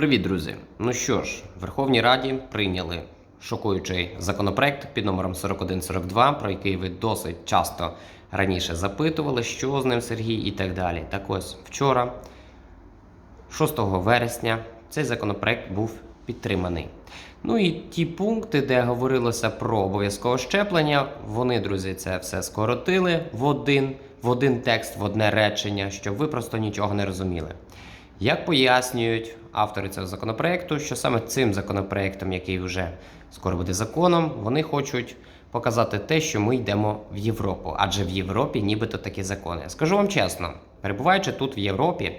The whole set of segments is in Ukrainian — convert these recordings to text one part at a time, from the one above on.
Привіт, друзі! Ну що ж, Верховній Раді прийняли шокуючий законопроект під номером 4142, про який ви досить часто раніше запитували, що з ним Сергій і так далі. Так ось вчора, 6 вересня, цей законопроект був підтриманий. Ну і ті пункти, де говорилося про обов'язкове щеплення, вони, друзі, це все скоротили в один, в один текст, в одне речення, щоб ви просто нічого не розуміли. Як пояснюють автори цього законопроекту, що саме цим законопроектом, який вже скоро буде законом, вони хочуть показати те, що ми йдемо в Європу, адже в Європі нібито такі закони. Скажу вам чесно, перебуваючи тут в Європі,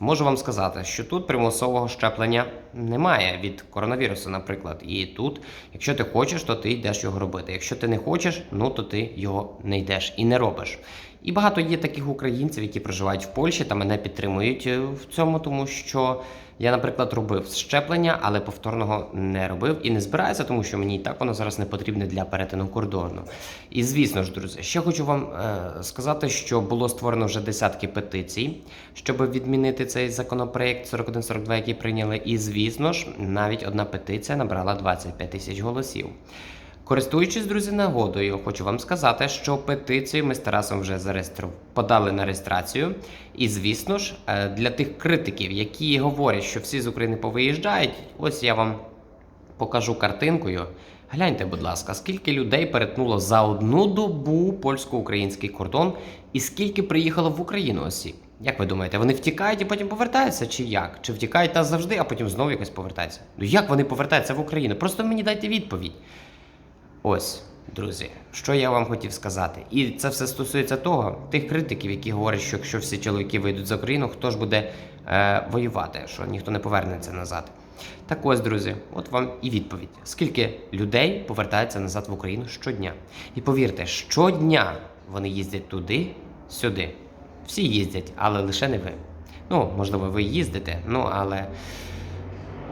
можу вам сказати, що тут примусового щеплення немає від коронавірусу, наприклад. І тут, якщо ти хочеш, то ти йдеш його робити. Якщо ти не хочеш, ну то ти його не йдеш і не робиш. І багато є таких українців, які проживають в Польщі та мене підтримують е, в цьому, тому що я, наприклад, робив щеплення, але повторного не робив і не збираюся, тому що мені і так воно зараз не потрібне для перетину кордону. І звісно ж, друзі, ще хочу вам е, сказати, що було створено вже десятки петицій, щоб відмінити цей законопроект 4142, який прийняли. І звісно ж, навіть одна петиція набрала 25 тисяч голосів. Користуючись, друзі, нагодою, хочу вам сказати, що петицію ми з Тарасом вже зареєстрували, подали на реєстрацію. І, звісно ж, е, для тих критиків, які говорять, що всі з України повиїжджають, ось я вам покажу картинкою. Гляньте, будь ласка, скільки людей перетнуло за одну добу польсько-український кордон, і скільки приїхало в Україну осіб. Як ви думаєте, вони втікають і потім повертаються, чи як? Чи втікають та завжди, а потім знову якось повертаються? Ну як вони повертаються в Україну? Просто мені дайте відповідь. Ось, друзі, що я вам хотів сказати. І це все стосується того, тих критиків, які говорять, що якщо всі чоловіки вийдуть з України, хто ж буде е, воювати, що ніхто не повернеться назад. Так ось, друзі, от вам і відповідь: скільки людей повертається назад в Україну щодня. І повірте, щодня вони їздять туди, сюди. Всі їздять, але лише не ви. Ну, можливо, ви їздите, ну але.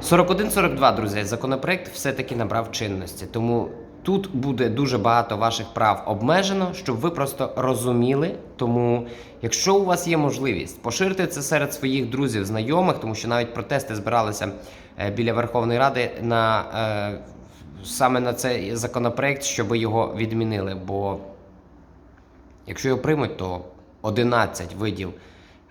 41-42, друзі, законопроект все-таки набрав чинності. Тому тут буде дуже багато ваших прав обмежено, щоб ви просто розуміли. Тому, якщо у вас є можливість, поширте це серед своїх друзів, знайомих, тому що навіть протести збиралися е, біля Верховної Ради на е, саме на цей законопроект, щоб його відмінили. Бо якщо його приймуть, то 11 видів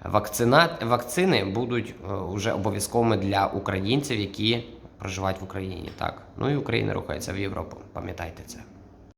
вакцина... вакцини будуть е, вже обов'язковими для українців, які проживають в Україні. Так, ну і Україна рухається в Європу. Пам'ятайте це.